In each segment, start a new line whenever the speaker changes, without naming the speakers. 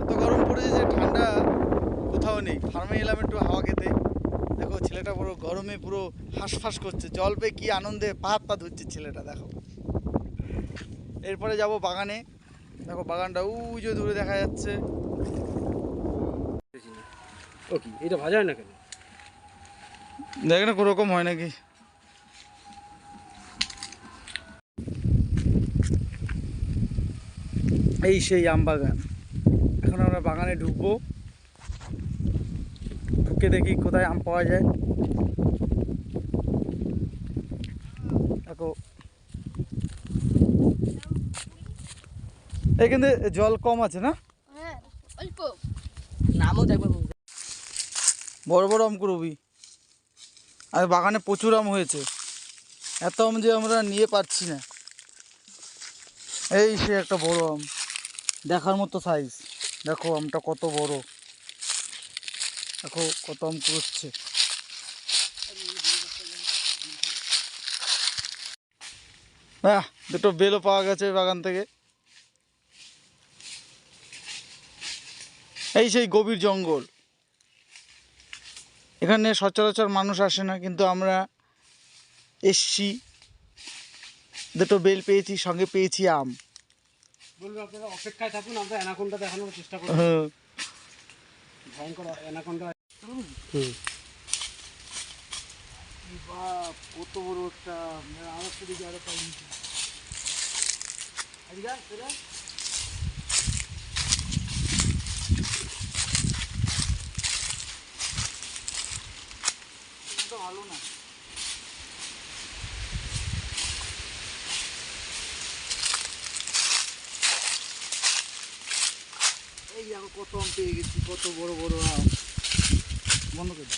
এত গরম পড়েছে যে ঠান্ডা কোথাও নেই। ফার্মে এলাম একটু হাওয়া খেতে। দেখো ছেলেটা পুরো গরমে পুরো হাঁসফাঁস করছে। জল পেয়ে কি আনন্দে পা হাত পা ধুচ্ছে ছেলেটা দেখো। এরপরে যাব বাগানে। দেখো বাগানটা উই যে দূরে দেখা যাচ্ছে।
ও কি এটা ভাজা হয় না কেন?
দেখ না কোনোরকম হয় নাকি? এই সেই আম বাগান। এখন আমরা বাগানে ঢুকবো। ঢুকে দেখি কোথায় আম পাওয়া যায়। দেখো। এখানে জল কম আছে না?
হ্যাঁ অল্প।
নামও দেখবে
বড় বড় আম করবি আর বাগানে প্রচুর আম হয়েছে। এত আম যে আমরা নিয়ে পারছি না। এই সে একটা বড় আম। দেখার মতো সাইজ দেখো, আমটা কত বড়। দেখো, কত আম করছে হ্যাঁ দুটো বেলও পাওয়া গেছে বাগান থেকে। এই সেই গভীর জঙ্গল। এখানে সচরাচর মানুষ আসে না, কিন্তু আমরা এসছি। দুটো বেল পেয়েছি, সঙ্গে পেয়েছি আম।
বলব আপনারা অপেক্ষায় থাকুন আমরা অ্যানাকোন্ডা দেখানোর চেষ্টা করব।
হ্যাঁ।
ভয়ঙ্কর অ্যানাকোন্ডা।
বাপ কত বড় একটা আমার তো দিকে আরও পাইনি ভালো না। কত আম পেয়ে গেছি, কত বড় বড় আম বন্ধ করে।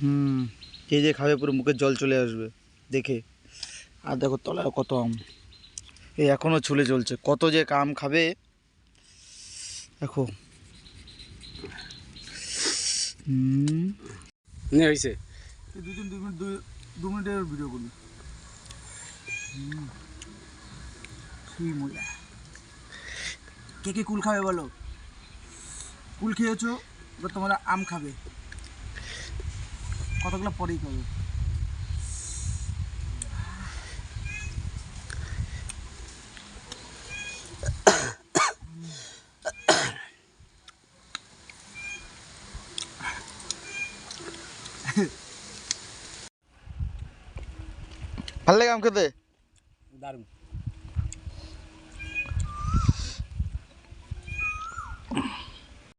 হুম যে যে খাবে পুরো মুখে জল চলে আসবে, দেখে আর দেখো তলায় কত আম। এই এখনও ছুলে চলছে। কত যে কাম খাবে। দেখো। হুম।
নে হইছে।
তিন দুই মিনিট দুই দু মিনিটের ভিডিও করি কি মজা। কে কে কুল খাবে বলো? কুল খেয়েছো এবার তোমরা আম খাবে। কতগুলো পরেই খাবে? ভালো লাগে আম খেতে
দারুণ।